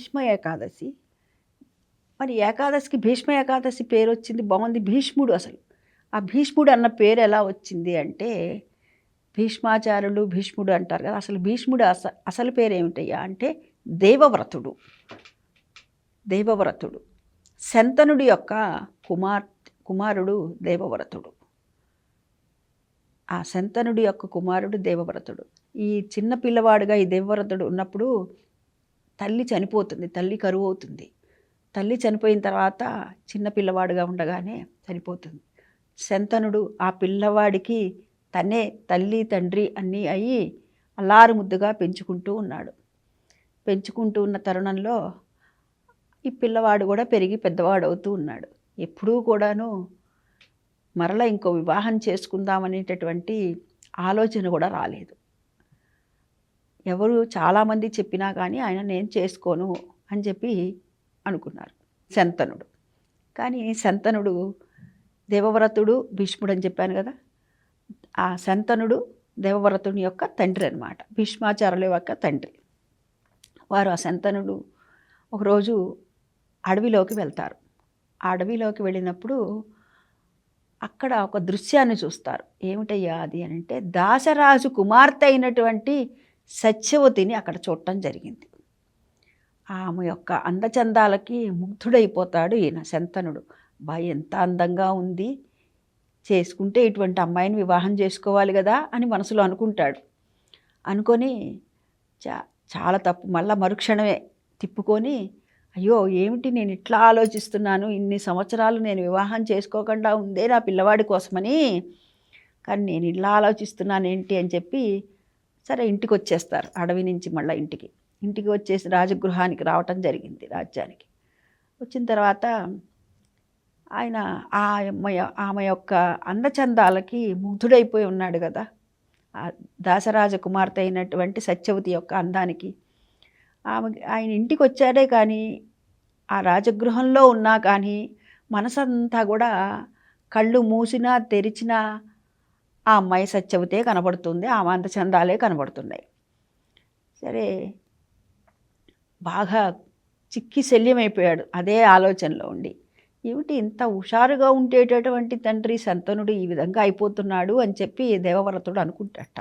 భీష్మ ఏకాదశి. మరి ఏకాదశికి భీష్మ ఏకాదశి పేరు వచ్చింది బాగుంది భీష్ముడు అసలు. ఆ భీష్ముడు అన్న పేరు ఎలా వచ్చింది అంటే భీష్మాచారులు భీష్ముడు అంటారు కదా అసలు భీష్ముడు అస అసలు పేరు ఏమిటయ్యా అంటే దేవవ్రతుడు. దేవవ్రతుడు. శంతనుడి యొక్క కుమార్ కుమారుడు దేవవ్రతుడు. ఆ శంతనుడి యొక్క కుమారుడు దేవవ్రతుడు. ఈ చిన్న పిల్లవాడుగా ఈ దేవవ్రతుడు ఉన్నప్పుడు తల్లి చనిపోతుంది తల్లి కరువు అవుతుంది తల్లి చనిపోయిన తర్వాత చిన్న పిల్లవాడుగా ఉండగానే చనిపోతుంది. శంతనుడు ఆ పిల్లవాడికి తనే తల్లి తండ్రి అన్నీ అయ్యి అల్లారు ముద్దుగా పెంచుకుంటూ ఉన్నాడు. పెంచుకుంటూ ఉన్న తరుణంలో ఈ పిల్లవాడు కూడా పెరిగి పెద్దవాడు అవుతూ ఉన్నాడు. ఎప్పుడూ కూడాను మరల ఇంకో వివాహం చేసుకుందామనేటటువంటి ఆలోచన కూడా రాలేదు. ఎవరు చాలామంది చెప్పినా కానీ ఆయన నేను చేసుకోను అని చెప్పి అనుకున్నారు. శంతనుడు. కానీ శంతనుడు దేవవ్రతుడు భీష్ముడు అని చెప్పాను కదా ఆ శంతనుడు దేవవ్రతుని యొక్క తండ్రి అనమాట భీష్మాచార్యుల యొక్క తండ్రి. వారు ఆ శంతనుడు ఒకరోజు అడవిలోకి వెళ్తారు. ఆ అడవిలోకి వెళ్ళినప్పుడు అక్కడ ఒక దృశ్యాన్ని చూస్తారు. ఏమిటయ్యా అది అని అంటే దాసరాజు కుమార్తె అయినటువంటి సత్యవతిని అక్కడ చూడటం జరిగింది. ఆమె యొక్క అందచందాలకి ముగ్ధుడైపోతాడు ఈయన శంతనుడు. బా ఎంత అందంగా ఉంది. చేసుకుంటే ఇటువంటి అమ్మాయిని వివాహం చేసుకోవాలి కదా అని మనసులో అనుకుంటాడు. అనుకొని చా చాలా తప్పు మళ్ళా మరుక్షణమే తిప్పుకొని అయ్యో ఏమిటి నేను ఇట్లా ఆలోచిస్తున్నాను? ఇన్ని సంవత్సరాలు నేను వివాహం చేసుకోకుండా ఉందే నా పిల్లవాడి కోసమని. కానీ నేను ఇలా ఆలోచిస్తున్నాను ఏంటి అని చెప్పి సరే ఇంటికి వచ్చేస్తారు అడవి నుంచి మళ్ళీ ఇంటికి. ఇంటికి వచ్చేసి రాజగృహానికి రావటం జరిగింది రాజ్యానికి. వచ్చిన తర్వాత ఆయన ఆ అమ్మాయి ఆమె యొక్క అందచందాలకి ముగ్ధుడైపోయి ఉన్నాడు కదా. ఆ దాసరాజ కుమార్తె అయినటువంటి సత్యవతి యొక్క అందానికి. ఆమె ఆయన ఇంటికి వచ్చాడే కానీ ఆ రాజగృహంలో ఉన్నా కానీ మనసంతా కూడా కళ్ళు మూసినా తెరిచినా ఆ అమ్మాయి సత్యవతే కనబడుతుంది ఆమె అందచందాలే కనబడుతున్నాయి. సరే బాగా చిక్కి శల్యమైపోయాడు అదే ఆలోచనలో ఉండి. ఏమిటి ఇంత హుషారుగా ఉండేటటువంటి తండ్రి సంతనుడు ఈ విధంగా అయిపోతున్నాడు అని చెప్పి దేవవ్రతుడు అనుకుంటాట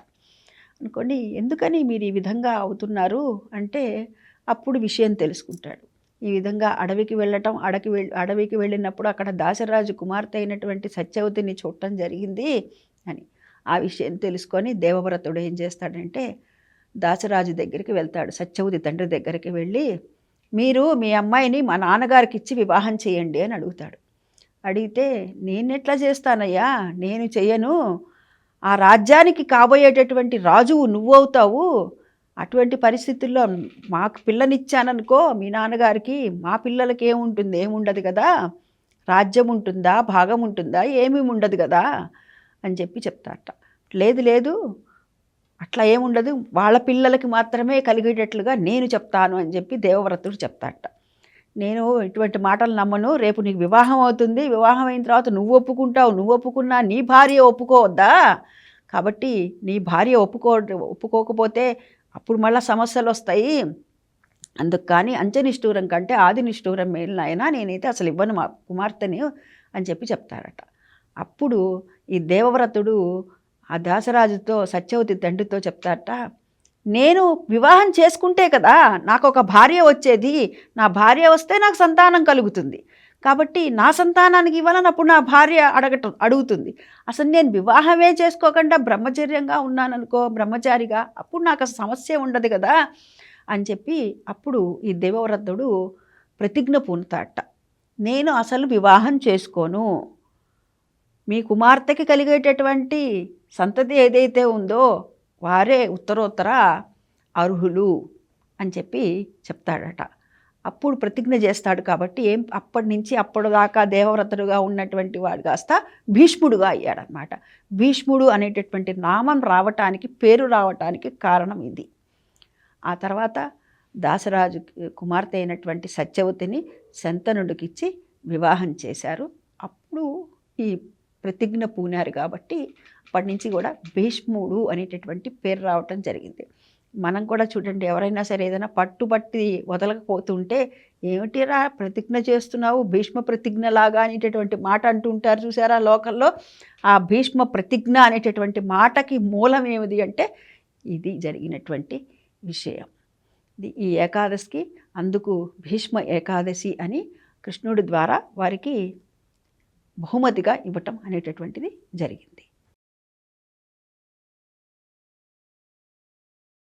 అనుకోండి ఎందుకని మీరు ఈ విధంగా అవుతున్నారు అంటే అప్పుడు విషయం తెలుసుకుంటాడు. ఈ విధంగా అడవికి వెళ్ళటం అడవికి వెళ్ళి అడవికి వెళ్ళినప్పుడు అక్కడ దాసరాజు కుమార్తె అయినటువంటి సత్యవతిని చూడటం జరిగింది అని. ఆ విషయం తెలుసుకొని దేవవ్రతుడు ఏం చేస్తాడంటే దాసరాజు దగ్గరికి వెళ్తాడు సత్యవతి తండ్రి దగ్గరికి వెళ్ళి మీరు మీ అమ్మాయిని మా నాన్నగారికి ఇచ్చి వివాహం చేయండి అని అడుగుతాడు. అడిగితే నేను ఎట్లా చేస్తానయ్యా? నేను చెయ్యను ఆ రాజ్యానికి కాబోయేటటువంటి రాజువు నువ్వు అవుతావు. అటువంటి పరిస్థితుల్లో మాకు పిల్లనిచ్చాననుకో మీ నాన్నగారికి మా పిల్లలకి ఏముంటుంది? ఏముండదు కదా? రాజ్యం ఉంటుందా? భాగం ఉంటుందా? ఏమీ ఉండదు కదా? అని చెప్పి చెప్తారట. లేదు లేదు. అట్లా ఏముండదు. వాళ్ళ పిల్లలకి మాత్రమే కలిగేటట్లుగా నేను చెప్తాను అని చెప్పి దేవవ్రతుడు చెప్తాట నేను ఇటువంటి మాటలు నమ్మను. రేపు నీకు వివాహం అవుతుంది. వివాహం అయిన తర్వాత నువ్వు ఒప్పుకుంటావు. నువ్వు ఒప్పుకున్నా నీ భార్య ఒప్పుకోవద్దా? కాబట్టి నీ భార్య ఒప్పుకో ఒప్పుకోకపోతే అప్పుడు మళ్ళీ సమస్యలు వస్తాయి. అందుకు కానీ అంచనిష్ఠూరం కంటే ఆది నిష్ఠూరం మేలినైనా నేనైతే అసలు ఇవ్వను మా కుమార్తెని అని చెప్పి చెప్తారట అప్పుడు ఈ దేవవ్రతుడు ఆ దాసరాజుతో సత్యవతి తండ్రితో చెప్తాట నేను వివాహం చేసుకుంటే కదా నాకు ఒక భార్య వచ్చేది నా భార్య వస్తే నాకు సంతానం కలుగుతుంది. కాబట్టి నా సంతానానికి ఇవ్వాలని అప్పుడు నా భార్య అడగటం అడుగుతుంది. అసలు నేను వివాహమే చేసుకోకుండా బ్రహ్మచర్యంగా ఉన్నాననుకో బ్రహ్మచారిగా అప్పుడు నాకు అసలు సమస్య ఉండదు కదా అని చెప్పి అప్పుడు ఈ దేవవ్రతుడు ప్రతిజ్ఞ పూనుతాట నేను అసలు వివాహం చేసుకోను మీ కుమార్తెకి కలిగేటటువంటి సంతతి ఏదైతే ఉందో వారే ఉత్తరోత్తర అర్హులు అని చెప్పి చెప్తాడట. అప్పుడు ప్రతిజ్ఞ చేస్తాడు కాబట్టి ఏం అప్పటి నుంచి అప్పటిదాకా దేవవ్రతుడుగా ఉన్నటువంటి వాడు కాస్త భీష్ముడుగా అయ్యాడనమాట భీష్ముడు అనేటటువంటి నామం రావటానికి పేరు రావటానికి కారణం ఇది. ఆ తర్వాత దాసరాజు కుమార్తె అయినటువంటి సత్యవతిని శంతనుడికిచ్చి వివాహం చేశారు. అప్పుడు ఈ ప్రతిజ్ఞ పూనారు కాబట్టి అప్పటి నుంచి కూడా భీష్ముడు అనేటటువంటి పేరు రావటం జరిగింది. మనం కూడా చూడండి ఎవరైనా సరే ఏదైనా పట్టుబట్టి వదలకపోతుంటే ఏమిటిరా ప్రతిజ్ఞ చేస్తున్నావు? భీష్మ ప్రతిజ్ఞ లాగా అనేటటువంటి మాట అంటుంటారు చూసారా లోకల్లో ఆ భీష్మ ప్రతిజ్ఞ అనేటటువంటి మాటకి మూలం ఏమిది అంటే ఇది జరిగినటువంటి విషయం. ఇది ఈ ఏకాదశికి అందుకు భీష్మ ఏకాదశి అని కృష్ణుడి ద్వారా వారికి బహుమతిగా ఇవ్వటం అనేటటువంటిది జరిగింది.